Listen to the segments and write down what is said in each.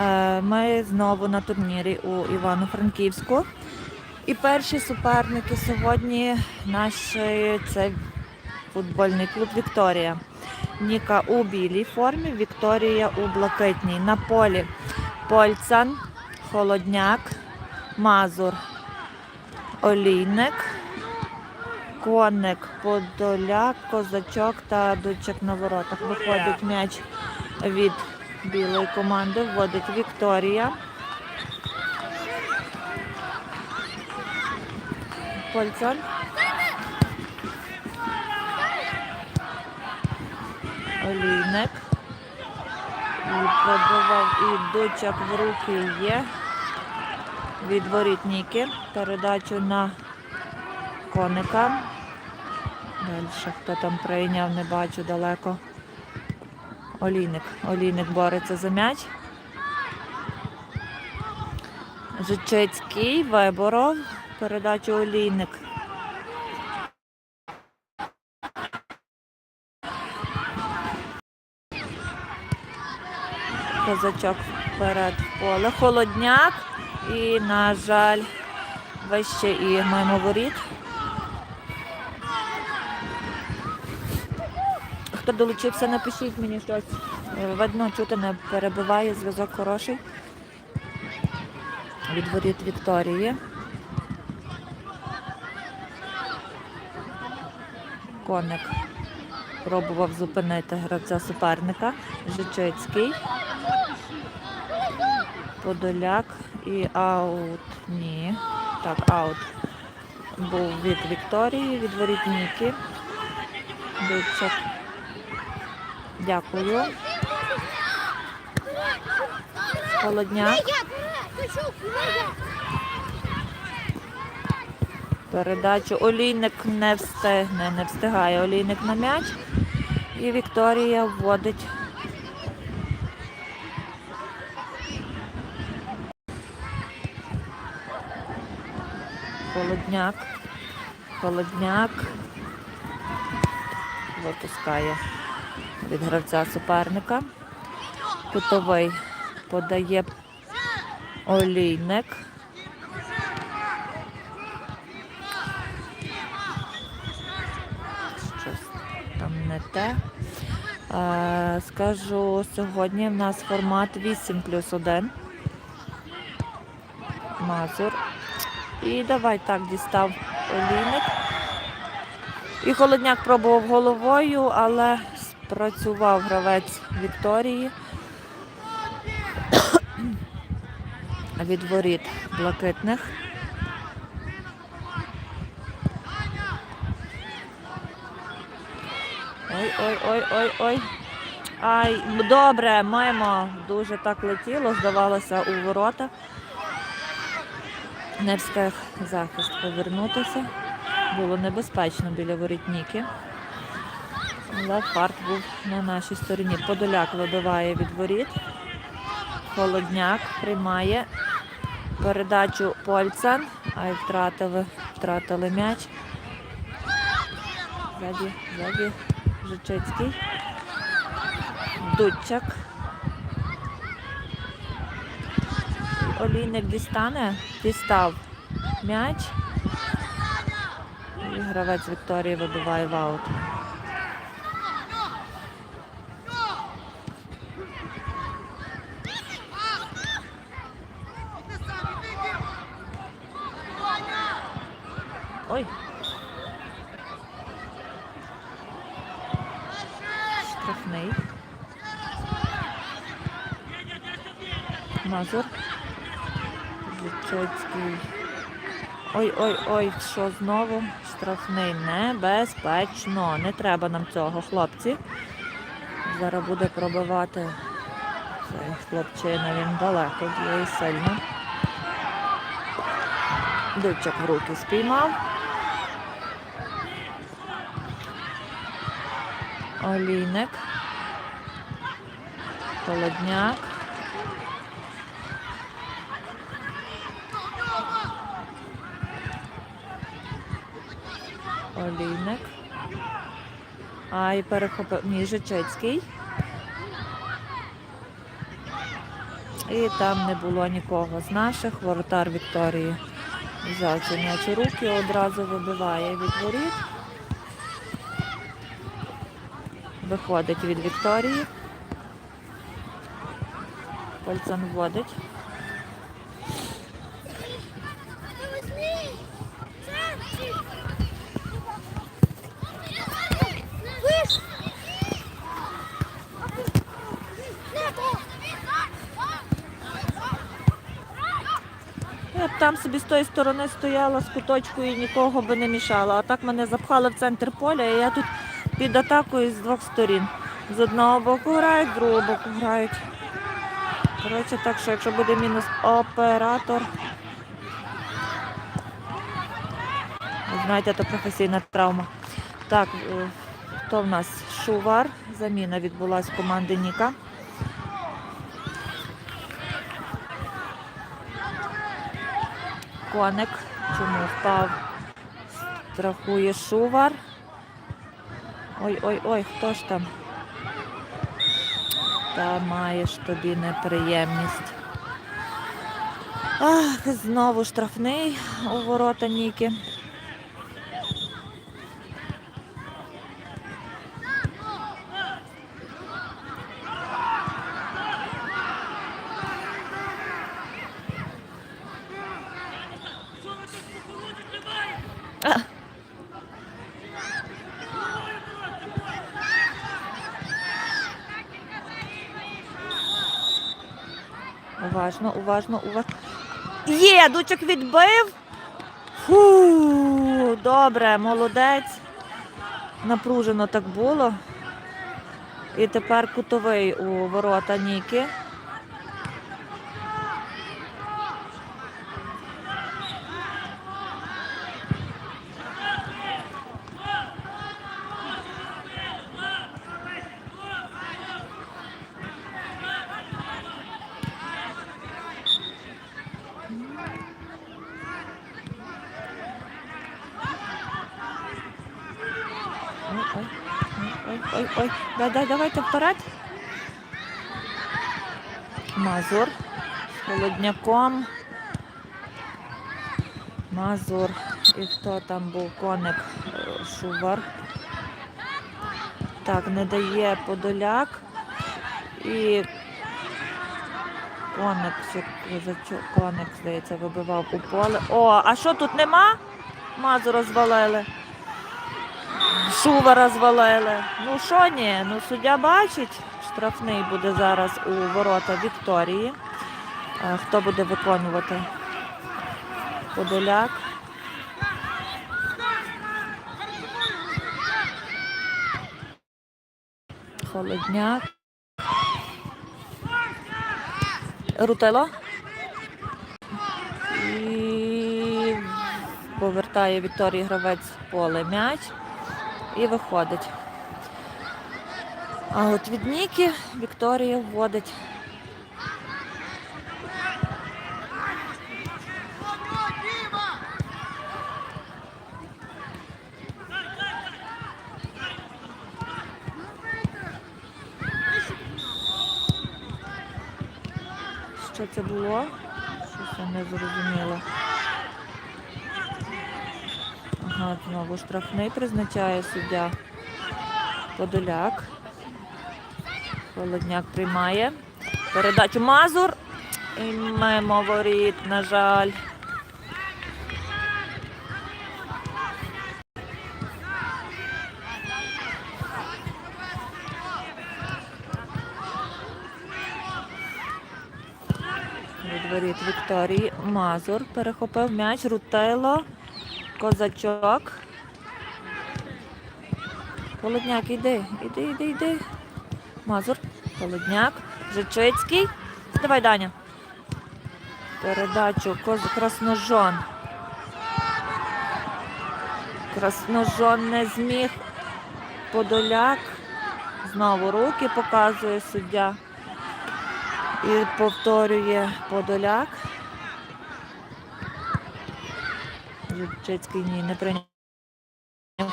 Е, Ми знову на турнірі у Івано-Франківську. І перші суперники сьогодні наші це футбольний клуб Вікторія. Ніка у білій формі, Вікторія у блакитній. На полі Польцан, Холодняк, Мазур, Олійник, Конник, Подоляк, Козачок та Дучик на воротах. Виходить м'яч від білої команди, вводить Вікторія. Польцан. Олійник. І пробував і дучак в руки є. Від воріт Передачу на коника. Далі хто там прийняв, не бачу далеко. Олійник. Олійник бореться за м'яч. Жичицький виборов. Передачу Олійник. Козачок вперед в поле. Холодняк. І, на жаль, вище і маємо воріт. Хто долучився, напишіть мені щось. Е, Видно, чути не перебиває, зв'язок хороший. Від воріт Вікторії. Коник пробував зупинити гравця суперника. Жичицький. Подоляк і аут. Ні. Так, аут. Був від Вікторії, від воріт Ніки. Дивіться. Дякую. Холодняк. Передачу Олійник не встигне, не встигає Олійник на м'яч. І Вікторія вводить. Холодняк. Холодняк. Випускає від гравця суперника. Кутовий подає олійник. Щось там не те. Е, скажу, сьогодні в нас формат 8 плюс 1. Мазур. І давай так дістав олійник. І холодняк пробував головою, але спрацював гравець Вікторії. Від воріт блакитних. Ой, ой, ой, ой, ой. Ай, добре, маємо. Дуже так летіло, здавалося, у ворота. Не встиг захист повернутися. Було небезпечно біля ворітніки. Але фарт був на нашій стороні. Подоляк вибиває від воріт. Холодняк приймає передачу Польцан. Ай, втратили, втратили м'яч. Ззаді, ззаді Жичицький. Дудчак. Олійник дістане, дістав м'яч. І гравець Вікторії вибиває в аут. Ой. Штрафний. Мазур. Вічоцький. Ой-ой-ой, що знову? Штрафний небезпечно. Не треба нам цього, хлопці. Зараз буде пробивати цей хлопчина, він далеко б'є і сильно. Дучок в руки спіймав. Олійник. Холодняк. Олійник. А і перехопив Ніжичецький. І там не було нікого з наших. Воротар Вікторії взяв м'яч руки, одразу вибиває від воріт. Виходить від Вікторії. Пальцем вводить. Там собі з тої сторони стояла з куточку і нікого би не мішала. А так мене запхали в центр поля, і я тут під атакою з двох сторін. З одного боку грають, з другого боку грають. Коротше, так що якщо буде мінус оператор. Знаєте, то професійна травма. Так, е, хто в нас? Шувар. Заміна відбулась в команди Ніка. Коник. Чому впав? Страхує шувар. Ой-ой-ой, хто ж там? Та маєш тобі неприємність. Ах, знову штрафний у ворота Ніки. А. Уважно, уважно. Є, дучок відбив. Фу, добре, молодець. Напружено так було. І тепер кутовий у ворота Ніки. Ой, ой, ой, ой, ой. Дай, дай, давайте вперед. Мазур холодняком. Мазур. І хто там був? Коник е, Шувар. Так, не дає Подоляк. І коник, коник, здається, вибивав у поле. О, а що тут нема? Мазур розвалили. Шувара звалили. Ну що ні, ну суддя бачить. Штрафний буде зараз у ворота Вікторії. Е, Хто буде виконувати? Подоляк. Холодняк. Рутело. І повертає Вікторії гравець в поле м'яч і виходить. А от від Ніки Вікторія вводить. Що це було? Щось я не зрозуміла. Ага, знову штрафний призначає суддя Подоляк. Холодняк приймає. Передачу Мазур. І мимо воріт, на жаль. Від Вікторії Мазур перехопив м'яч, Рутело, Козачок. Холодняк, іди, іди, іди, іди. Мазур, Холодняк, Жичицький. Давай, Даня. Передачу Коз... Красножон. Красножон не зміг. Подоляк. Знову руки показує суддя. І повторює Подоляк. Жичицький ні, не прийняв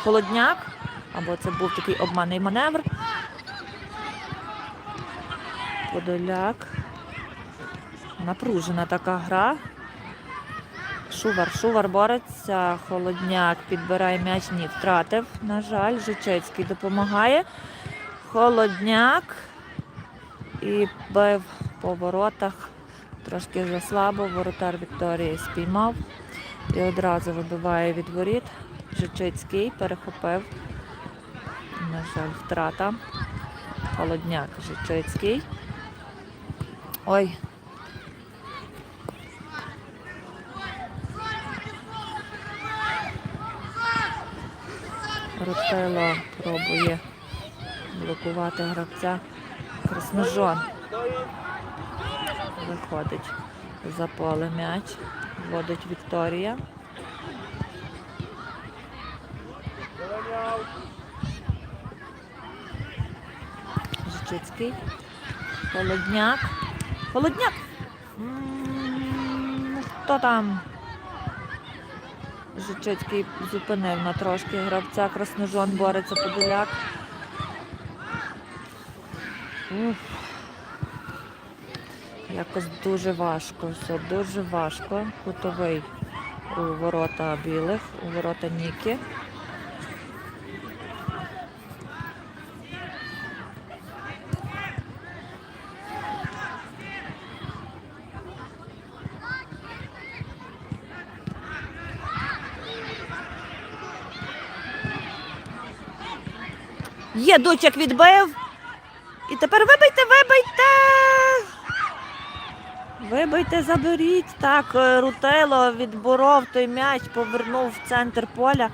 холодняк. Або це був такий обманний маневр. Подоляк. напружена така гра. Шувар, Шувар бореться, холодняк підбирає м'яч, ні, втратив. На жаль, Жичецький допомагає. Холодняк і бив по воротах. Трошки заслабо. Воротар Вікторії спіймав і одразу вибиває від воріт. Жичицький перехопив. На жаль, втрата. Холодняк Жичицький. Ой. Рутило пробує блокувати гравця. Красножон виходить за поле м'яч. Вводить Вікторія. Жичицький. Холодняк. Холодняк. М, Хто там? Жичицький зупинив на трошки гравця. Красножон бореться Подоляк. Уф. Якось дуже важко. Все дуже важко. Кутовий у ворота білих, у ворота Ніки. Є дучок відбив. І тепер вибийте, вибийте. Вибийте, заберіть. Так, е, Рутело відборов той м'яч, повернув в центр поля.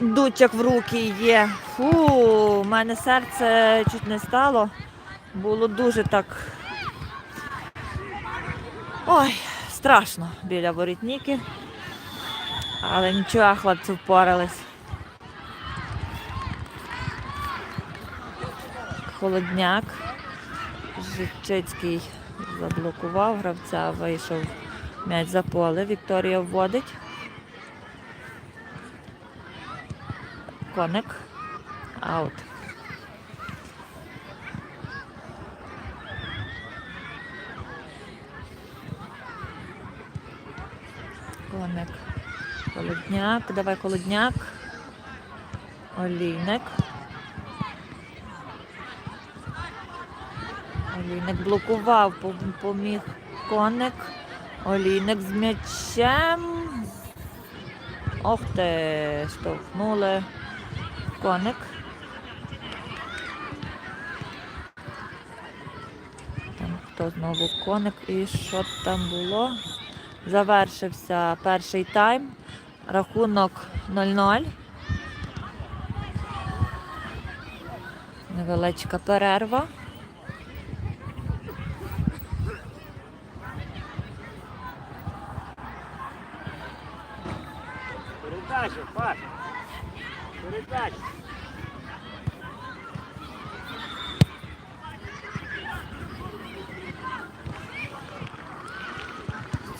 Дучок в руки є. Фу, у мене серце чуть не стало. Було дуже так. Ой, страшно біля ворітніки. Але нічого, хлопці впорались. Холодняк. Жичицький заблокував гравця, вийшов м'яч за поле. Вікторія вводить. Коник. Аут. Коник. Холодняк. Давай холодняк. Олійник. Олійник блокував, поміг коник. Олійник з м'ячем. Ох ти, штовхнули. Коник. Там хто знову коник і що там було? Завершився перший тайм. Рахунок 0-0. Невеличка перерва. Передача, Паш. Передача.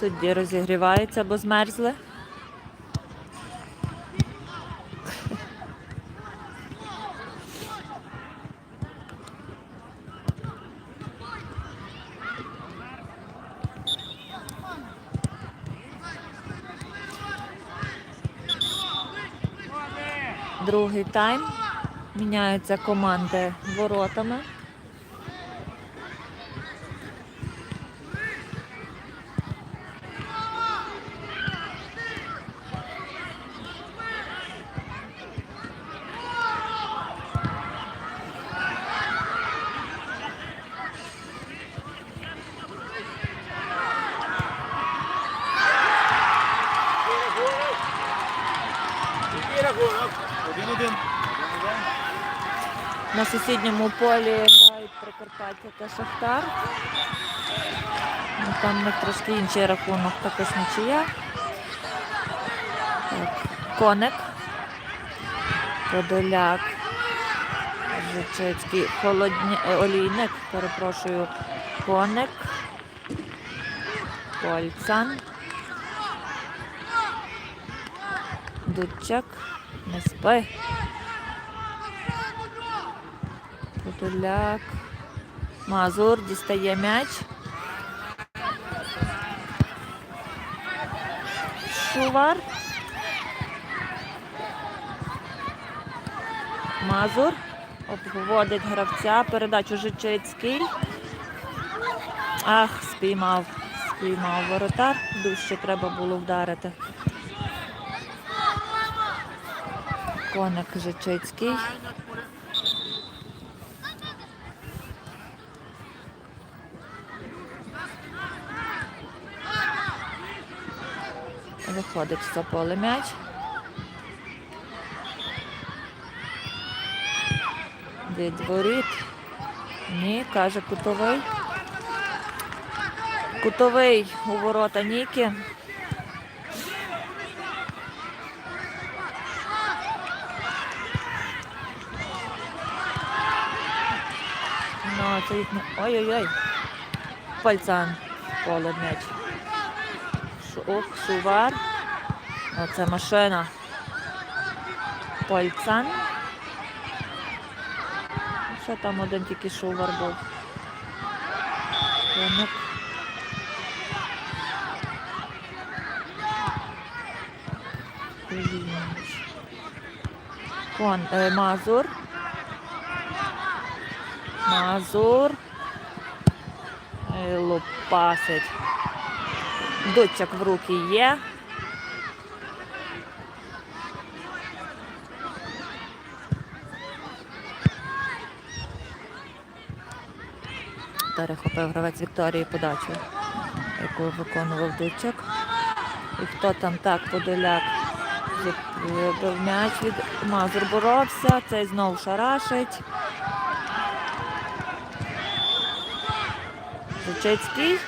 Судді розігріваються, бо змерзли. Тайм. Міняються команди воротами. Який рахунок? Один-один. На сусідньому полі грають Прикарпаття та Шахтар. Ну, Там них трошки інший рахунок, також нічия. Так, Коник. Подоляк. Жичицький. Холодня... е, Олійник, перепрошую. Коник. Кольцан. Дудчак. Не спи. Потуляк. Мазур дістає м'яч. Шувар. Мазур. Обводить гравця. Передачу Жичицький. Ах, спіймав. Спіймав воротар. Дужче треба було вдарити. Коник Жичицький. Виходить за поле м'яч. Від. Ні, каже кутовий. Кутовий у ворота Ніки. Ну. Ой-ой-ой. Пальцан поле м'яч. Ох, шувар. Оце машина. Польцан. Що там один тільки шувар був? Кулініч. Кон, е, Мазур. Мазур. Е, Лопасить. Дочок в руки є. Перехопив гравець Вікторії подачу, яку виконував Дучок. І хто там так подоляк вибив м'яч від Мазур боровся, цей знову шарашить. Зачецький.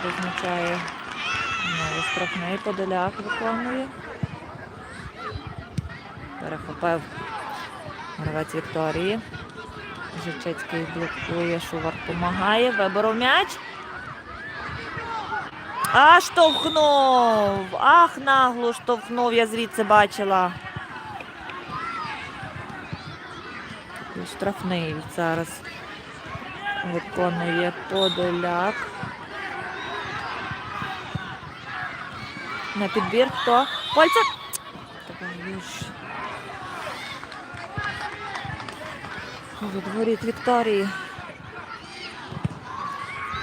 Призначає знову штрафний подоляк виконує. Перехопив гравець Вікторії. Жичицький блокує, Шувар допомагає. Виборов м'яч. А, штовхнув! Ах, нагло штовхнув, я звідси бачила. Штрафний зараз виконує Подоляк. На підбір хто? Польця! Давай, юж. Від воріт Вікторії.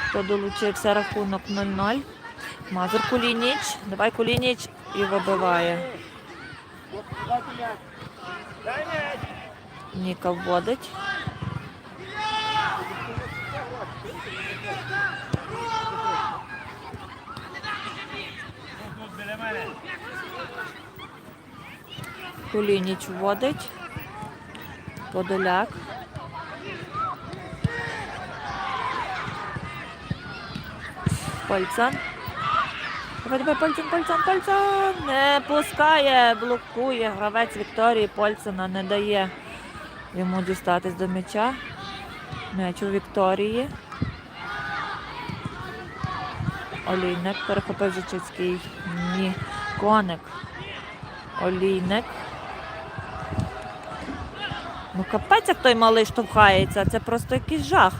Хто долучився рахунок 0-0. Мазур Кулініч. Давай Кулініч і вибиває. Ніка вводить. Кулініч вводить. Подоляк. Пальцан. Давай, давай, пальцем, пальцем, пальцем. Не пускає, блокує. Гравець Вікторії Польцена не дає йому дістатись до м'яча. М'яч у Вікторії. Олійник перехопив Жичицький. Ні. Коник. Олійник. Ну капець, як той малий штовхається, це просто якийсь жах.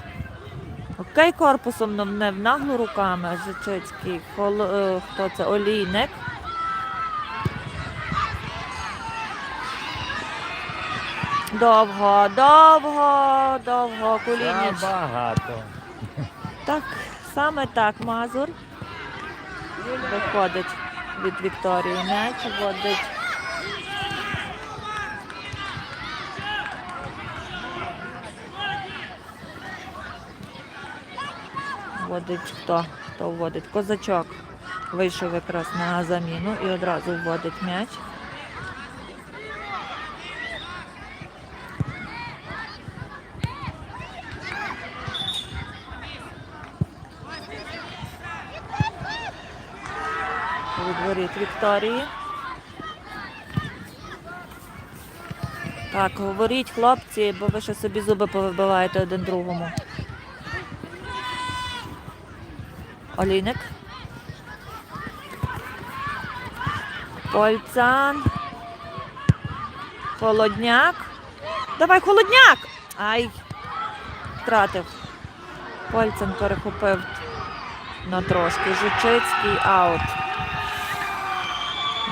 Окей, корпусом ну, не в наглу руками. Жичицький. Хол... е, Хто це? Олійник. Довго, довго, довго. Кулініч. Багато. Так, саме так, Мазур. Виходить від Вікторії м'яч, вводить. Вводить хто? Хто вводить? Козачок. Вийшов якраз на заміну і одразу вводить м'яч. від воріт Вікторії. Так, говоріть, хлопці, бо ви ще собі зуби повибиваєте один другому. Олійник. Польцан. Холодняк. Давай, холодняк! Ай! втратив. Пальцем перехопив на трошки. Жучицький аут.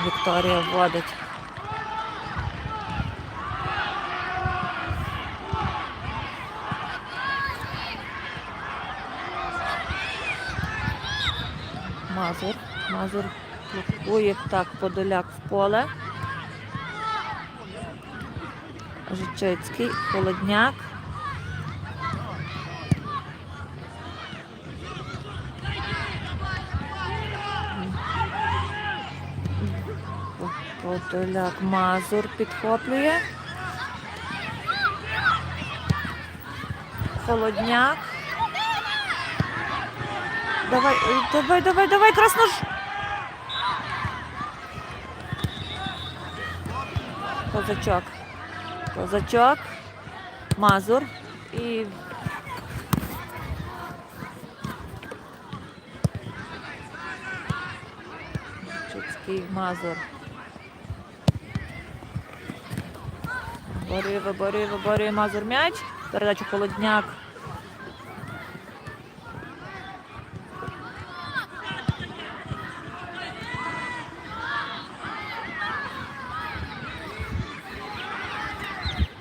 Вікторія вводить. Мазур. Мазур блокує так подоляк в поле. Жичицький, Холодняк. Подоляк Мазур підхоплює. Холодняк. Давай, е, давай, давай, давай, краснош. Козачок. Козачок. Мазур. І. Чуцький Мазур. Виборює, виборює, виборює Мазур м'яч. Передачу холодняк.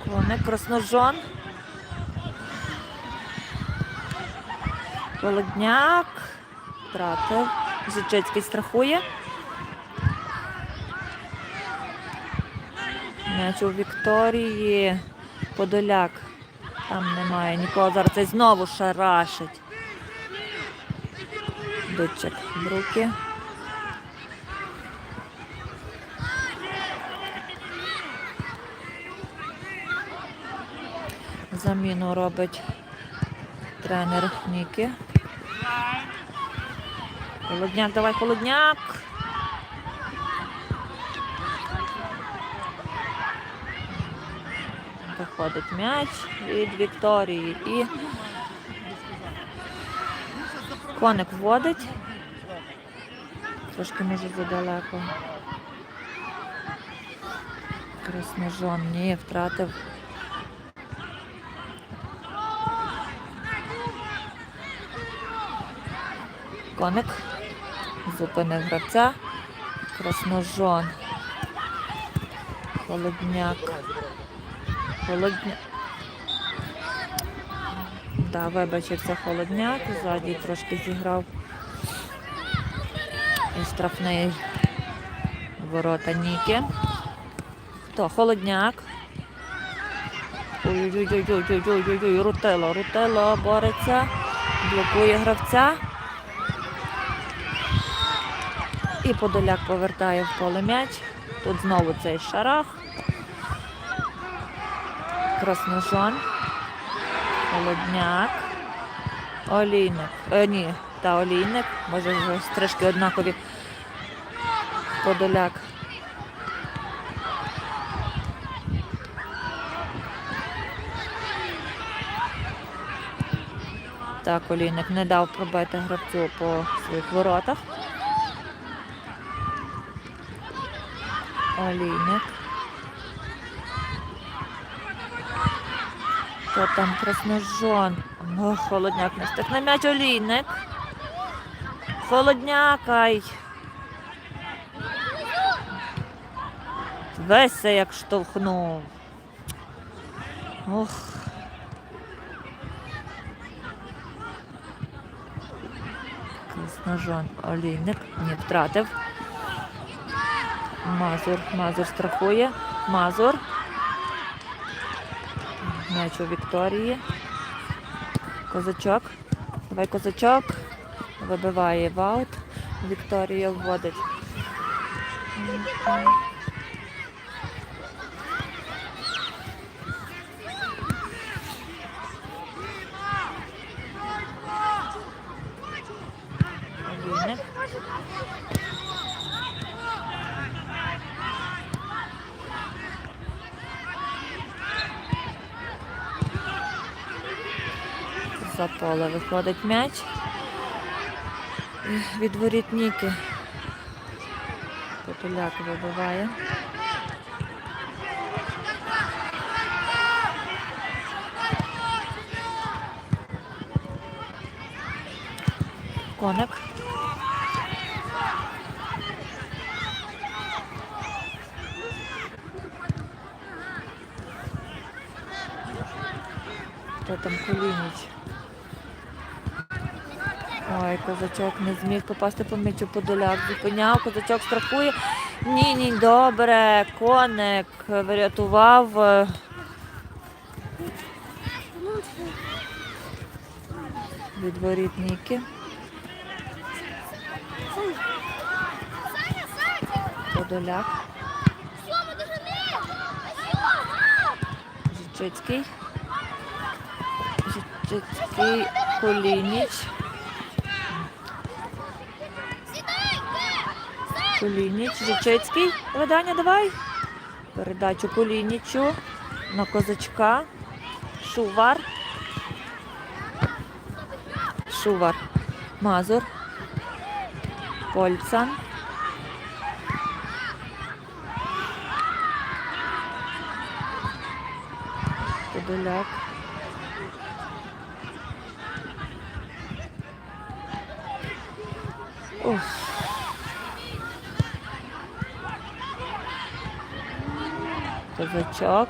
Коник красножон. Володняк. Втратив. Жичицький страхує. М'яч у Вікторії. Подоляк. Там немає нікого. Зараз цей знову шарашить. Дудчик в руки. Заміну робить тренер Ніки. Холодняк, давай, холодняк. Виходить м'яч від Вікторії і коник вводить. Трошки може задалеко. Красножон, ні, втратив. Коник зупинив гравця. Красножон. Холодняк. Холодняк. Да, вибачився холодняк. Ззаді трошки зіграв. І штрафний ворота Ніки. То холодняк. Ой-ой-ой-ой-ой-ой-ой, Рутело, Рутело бореться, блокує гравця. І Подоляк повертає в поле м'яч. Тут знову цей шарах. Красножон. Холодняк. Олійник. Е, ні, та олійник. Може, вже стрижки однакові. Подоляк. Так, олійник не дав пробити гравцю по своїх воротах. Олійник. Хто там красножон? О, холодняк не стик на м'яч олійник. Холодняк, ай. Весь як штовхнув. Ох. Красножон, олійник. Ні, втратив. Мазур, Мазур страхує. Мазур. М'яч у Вікторії. Козачок. Давай козачок. Вибиває в аут. Вікторія вводить. Олійник. Поле виходить м'яч від ворітніки. Попеляк вибиває. Коник. Хто там коліні козачок не зміг попасти по м'ячу подоляк. Зупиняв, козачок страхує. Ні, ні, добре. Коник врятував. Від воріт Ніки. Подоляк. Жичицький. Жичицький Колініч. Колініч, Жичицький. Видання давай. Передачу Колінічу на козачка. Шувар. Шувар. Мазур. Польцан. Подоляк. Уф. Козачок.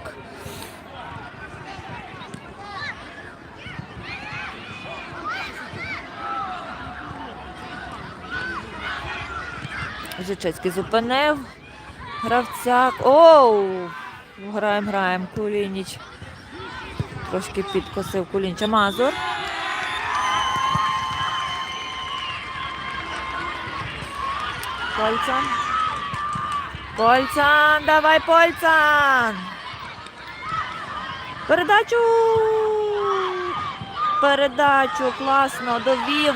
Жичецький зупинив. Гравцяк. Оу! Граємо, граємо. Кулініч. Трошки підкосив Кулінча. Мазур. Польцан. Польцан, давай, Польцан. Передачу. Передачу класно довів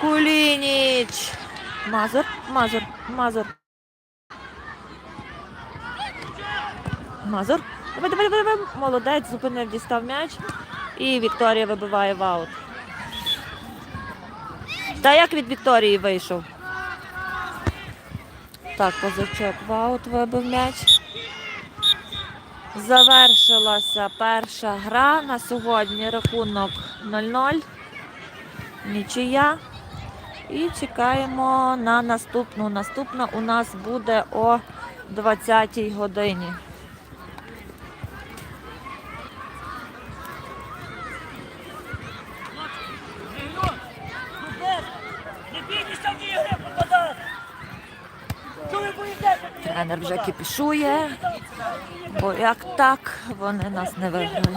Кулініч. Мазур, Мазур, Мазур. Мазур. Давай, давай, давай, давай. Молодець, зупинив, дістав м'яч. І Вікторія вибиває в аут. Та як від Вікторії вийшов? Так, козачок ваут аут вибив м'яч. Завершилася перша гра. На сьогодні рахунок 0-0. Нічия. І чекаємо на наступну. Наступна у нас буде о 20-й годині. Не бійтеся в ігри попадати! Що ви боїтеся? Тренер вже кіпішує, бо як так вони нас не виграють.